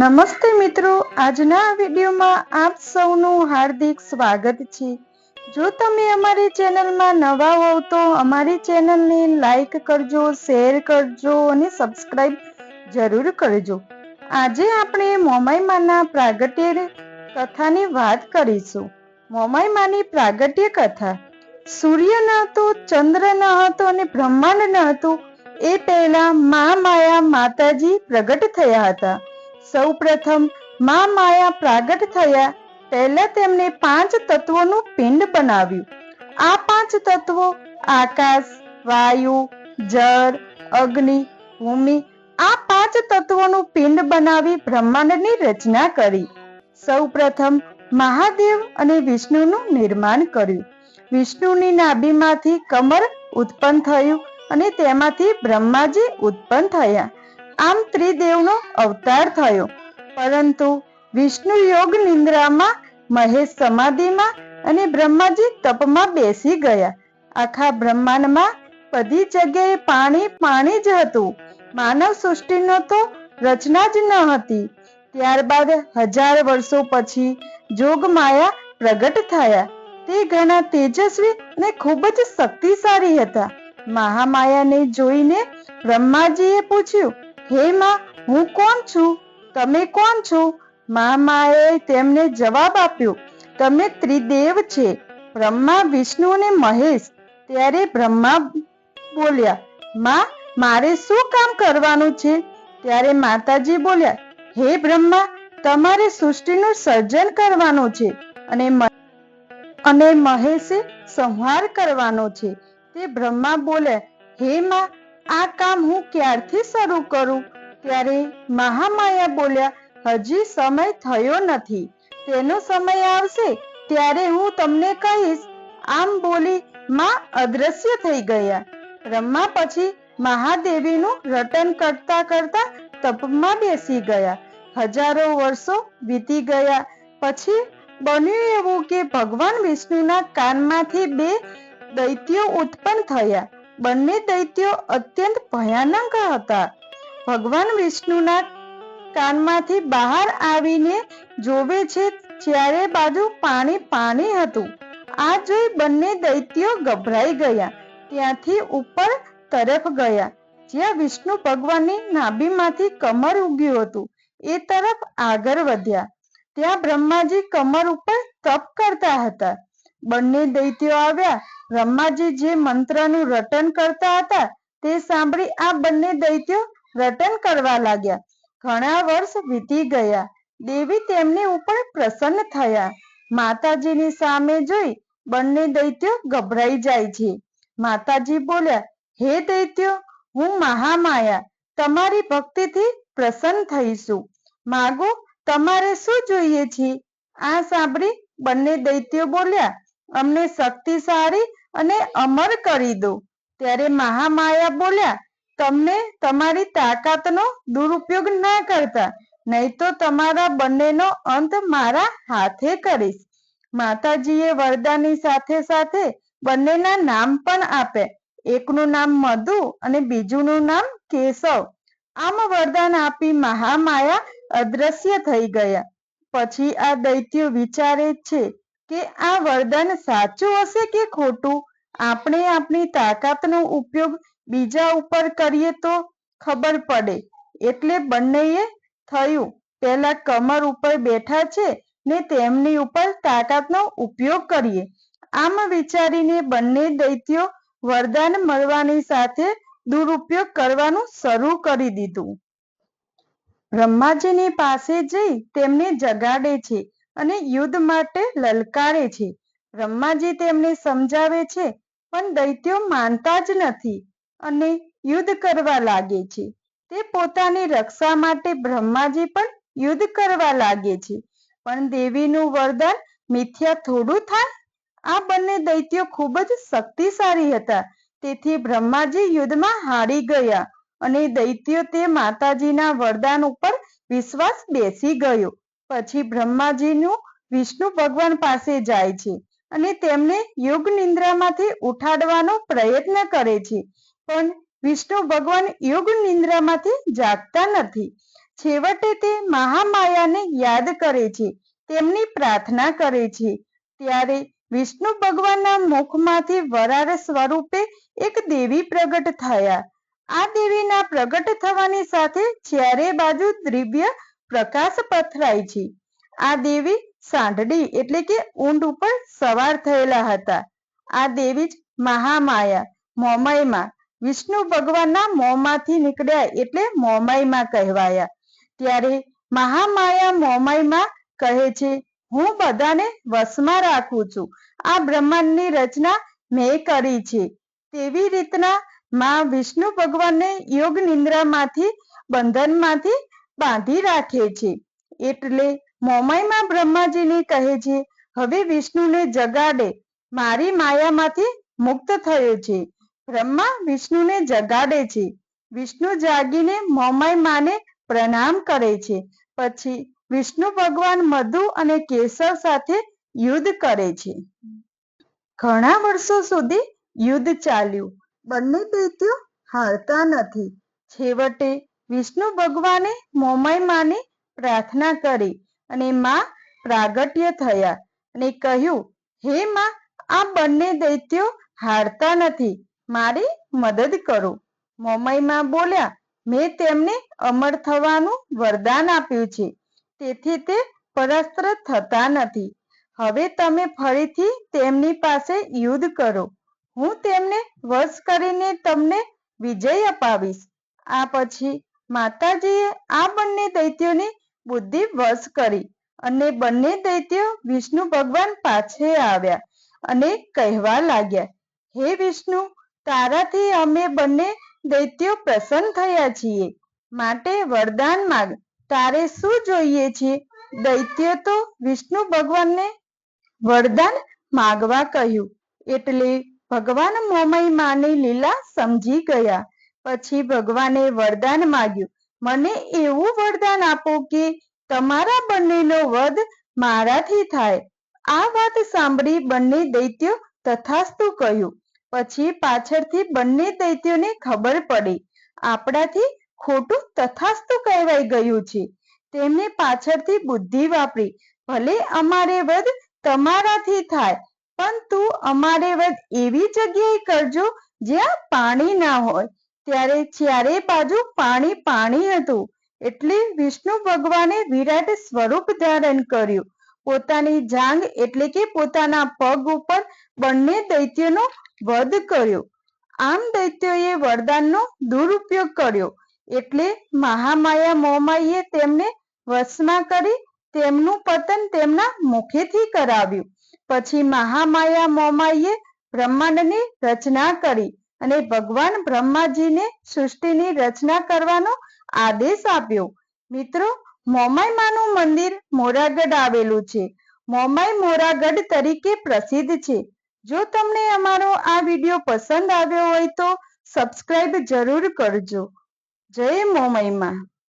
નમસ્તે મિત્રો, આજના વિડીયોમાં આપ સૌનું હાર્દિક સ્વાગત છે. જો તમે અમારી ચેનલમાં નવા હોવ તો અમારી ચેનલને લાઈક કરજો, શેર કરજો અને સબસ્ક્રાઈબ જરૂર કરજો. આજે આપણે મોમાઈમાના પ્રાગટ્ય કથાની વાત કરીશું. મોમાઈમાની પ્રાગટ્ય કથા, સૂર્ય ન હતો, ચંદ્ર ન હતો અને બ્રહ્માંડ ન હતું, એ પહેલા મા માયા માતાજી પ્રગટ થયા હતા. સૌ પ્રથમ મા માયા પ્રાગટ થયા, પહેલા તેમણે પાંચ તત્વોનું પિંડ બનાવ્યું. આ પાંચ તત્વો આકાશ, વાયુ, જળ, અગ્નિ, ભૂમિ, આ પાંચ તત્વોનું પિંડ બનાવી બ્રહ્માંડની રચના કરી. સૌ પ્રથમ મહાદેવ અને વિષ્ણુનું નિર્માણ કર્યું. વિષ્ણુની નાભીમાંથી કમર ઉત્પન્ન થયું અને તેમાંથી બ્રહ્માજી ઉત્પન્ન થયા. આમ ત્રિદેવનો અવતાર થયો. પરંતુ વિષ્ણુ યોગ નિંદ્રામાં મહેશ સમાધિમાં અને બ્રહ્માજી તપમાં બેસી ગયા. આખા બ્રહ્માંડમાં બધી જગ્યાએ પાણી પાણી જ હતું. માનવ સૃષ્ટિનો તો રચના જ ન હતી. ત્યારબાદ હજાર વર્ષો પછી જોગ માયા પ્રગટ થયા. તે ઘણા તેજસ્વી ને ખૂબ જ શક્તિશાળી હતા. મહામાયાને જોઈને બ્રહ્માજીએ પૂછ્યું હે માં, હું કોણ છું? તમે કોણ છો? મામાએ તેમને જવાબ આપ્યો, તમે ત્રિદેવ છે, બ્રહ્મા, વિષ્ણુ અને મહેશ. ત્યારે બ્રહ્મા બોલ્યા, માં, મારે શું કામ કરવાનું છે? ત્યારે માતાજી બોલ્યા, હે બ્રહ્મા, તમારે સૃષ્ટિનું સર્જન કરવાનું છે અને અને મહેશે સંહાર કરવાનો છે. તે બ્રહ્મા બોલે હે માં આ કામ હું ક્યારથી શરૂ કરું? ત્યારે મહામાયા બોલ્યા, હજી સમય થયો નથી. તેનો સમય આવશે ત્યારે હું તમને કહીશ. આમ બોલી માં અદ્રશ્ય થઈ ગયા. બ્રહ્મા પછી મહાદેવીનું રટન કરતા કરતા તપમાં બેસી ગયા. હજારો વર્ષો વીતી ગયા. પછી બન્યું એવું કે ભગવાન વિષ્ણુના કાનમાંથી બે દૈત્યો ઉત્પન્ન થયા. બંને દૈત્યો અત્યંત ભયાનક હતા. ભગવાન વિષ્ણુના કાનમાંથી બહાર આવીને જોવે છે ત્યારે બાજુ પાણી પાણી હતું. આ જોઈ બંને દૈત્યો ગભરાઈ ગયા. ત્યાંથી ઉપર તરફ ગયા. જ્યાં વિષ્ણુ ભગવાનની નાભીમાંથી કમર ઉગ્યું હતું. એ તરફ આગળ વધ્યા. ત્યાં બ્રહ્માજી કમર ઉપર તપ કરતા હતા. બંને દૈત્યો આવ્યા. બ્રહ્માજી જે મંત્રનું રટન કરતા હતા, તે સાંભળી આ બંને દૈત્યો રટન કરવા લાગ્યા. ઘણા વર્ષ વીતી ગયા. દેવી તેમની ઉપર પ્રસન્ન થયા. માતાજીની સામે જોઈ બંને દૈત્યો ગભરાઈ જાય છે. માતાજી બોલ્યા, હે દૈત્યો, હું મહામાયા. તમારી ભક્તિથી પ્રસન્ન થઈશું. માગો, તમારે શું જોઈએ છે? આ સાંભળી બંને દૈત્યો બોલ્યા અમને શક્તિશાળી અને અમર કરી દો. ત્યારે મહામાયા બોલ્યા, તમને તમારી તાકાતનો દુરુપયોગ ના કરતા, નહીં તો તમારા બંનેનો અંત મારા હાથે કરીશ. માતાજીએ વરદાનની સાથે સાથે બંનેના નામ પણ આપ્યા. એકનું નામ મધુ અને બીજુંનું નામ કેશવ. આમ વરદાન આપી મહામાયા અદ્રશ્ય થઈ ગયા. પછી આ દૈત્યો વિચારે છે કે આ વરદાન સાચું હશે કે ખોટું? આપણે આપણી તાકાતનો ઉપયોગ બીજા ઉપર કરીએ તો ખબર પડે. એટલે બંનેએ થયું. પહેલા કમર ઉપર બેઠા છે ને તેમની ઉપર તાકાતનો ઉપયોગ કરીએ. આમ વિચારીને બંને દૈત્યો વરદાન મળવાની સાથે દુરુપયોગ કરવાનું શરૂ કરી દીધું. બ્રહ્માજીની પાસે જઈ તેમને જગાડે છે. અને યુદ્ધ માટે લલકારે છે. બ્રહ્માજી તેમને સમજાવે છે, પણ દૈત્યો માનતા જ નથી અને યુદ્ધ કરવા લાગે છે. તે પોતાની રક્ષા માટે બ્રહ્માજી પણ યુદ્ધ કરવા લાગે છે. પણ દેવીનું વરદાન મિથ્યા થોડું થાય? આ બંને દૈત્યો ખૂબ જ શક્તિશાળી હતા. તેથી બ્રહ્માજી યુદ્ધમાં હારી ગયા અને દૈત્યો તે માતાજીના વરદાન ઉપર વિશ્વાસ બેસી ગયો. પછી બ્રહ્માજીનું વિષ્ણુ ભગવાન પાસે જાય છે અને તેમને યોગ નિંદ્રામાંથી ઉઠાડવાનો પ્રયત્ન કરે છે. પણ વિષ્ણુ ભગવાન યોગ નિંદ્રામાંથી જાગતા નથી. છેવટે તે મહામાયાને યાદ કરે છે, તેમની પ્રાર્થના કરે છે. ત્યારે વિષ્ણુ ભગવાનના મુખમાંથી વરાળ સ્વરૂપે એક દેવી પ્રગટ થયા. આ દેવીના પ્રગટ થવાની સાથે ચારે બાજુ દિવ્ય પ્રકાશ પથરાય છે આ દેવી સાંઢડી એટલે કે ઊંટ ઉપર સવાર થયેલા હતા. આ દેવી જ મહામાયા મોમયમાં વિષ્ણુ ભગવાનના મોંમાંથી નીકળ્યા એટલે મોમયમાં કહેવાયા. ત્યારે મહામાયા મોમયમાં કહે છે, હું બધાને વશમાં રાખું છું. આ બ્રહ્માંડની રચના મેં કરી છે. તેવી રીતના માં વિષ્ણુ ભગવાનને યોગ નિંદ્રામાંથી બંધનમાંથી બાંધી રાખે છે. એટલે મોમાઈમાં બ્રહ્માજીને કહે છે, હવે વિષ્ણુને જગાડે. મારી માયામાંથી મુક્ત થયો છે. બ્રહ્મા વિષ્ણુને જગાડે છે. વિષ્ણુ જાગીને મોમાઈ માને પ્રણામ કરે છે. પછી વિષ્ણુ ભગવાન મધુ અને કેશવ સાથે યુદ્ધ કરે છે. ઘણા વર્ષો સુધી યુદ્ધ ચાલ્યું. બંને દૈત્યો હારતા નથી. છેવટે વિષ્ણુ ભગવાને મોમય માને પ્રાર્થના કરી અને માં પ્રાગટ્ય થયા અને કહ્યું, હે માં, આ બંને દૈત્યો હારતા નથી, મારી મદદ કરો. મોમયમાં બોલ્યા, મેં તેમને અમર થવાનું વરદાન આપ્યું છે, તેથી તે પરાસ્ત્ર થતા નથી. હવે તમે ફરીથી તેમની પાસે યુદ્ધ કરો. હું તેમને વશ કરીને તમને વિજય અપાવીશ. આ પછી માતાજીએ આ બંને દૈત્યોની બુદ્ધિ વશ કરી અને બંને દૈત્યો વિષ્ણુ ભગવાન પાસે આવ્યા અને કહેવા લાગ્યા, હે વિષ્ણુ, તારાથી અમે બંને દૈત્યો પ્રસન્ન થયા છીએ. માટે વરદાન માગ. તારે શું જોઈએ છે? દૈત્ય તો વિષ્ણુ ભગવાનને વરદાન માગવા કહ્યું. એટલે ભગવાન મોમય માની લીલા સમજી ગયા. પછી ભગવાને વરદાન માગ્યું. મને એવું વરદાન આપો કે તમારા બંનેનો વધ મારાથી થાય. આ વાત સાંભળી બંને દૈત્યો તથાસ્તુ કહ્યું. પછી પાછળથી બંને દૈત્યોને ખબર પડી. આપણાથી ખોટું તથાસ્તુ કહેવાઈ ગયું છે. તેમને પાછળથી બુદ્ધિ વાપરી. ભલે અમારે વધ તમારાથી થાય પરંતુ અમારે વધ એવી જગ્યાએ કરજો જ્યાં પાણી ના હોય. ત્યારે ચારે બાજુ પાણી પાણી હતું. એટલે વિષ્ણુ ભગવાને વિરાટ સ્વરૂપ ધારણ કર્યું. પોતાની જાંગ એટલે કે પોતાના પગ ઉપર બંને દૈત્યનો વધ કર્યો. આમ દૈત્યોએ વરદાનનો દુરુપયોગ કર્યો. એટલે મહામાયા મોમાઈએ તેમને વશમાં કરી તેમનું પતન તેમના મુખેથી કરાવ્યું. પછી મહામાયા મોમાઈએ બ્રહ્માંડની રચના કરી. અને ભગવાન બ્રહ્માજીને સૃષ્ટિની રચના કરવાનો આદેશ આપ્યો. મિત્રો મોમાયમાનું મંદિર મોરાગઢ આવેલું છે. મોમાય મોરાગઢ તરીકે પ્રસિદ્ધ છે. જો તમને અમારો આ વીડિયો પસંદ આવ્યો હોય તો સબસ્ક્રાઇબ જરૂર કરજો. જય મોમાયમાં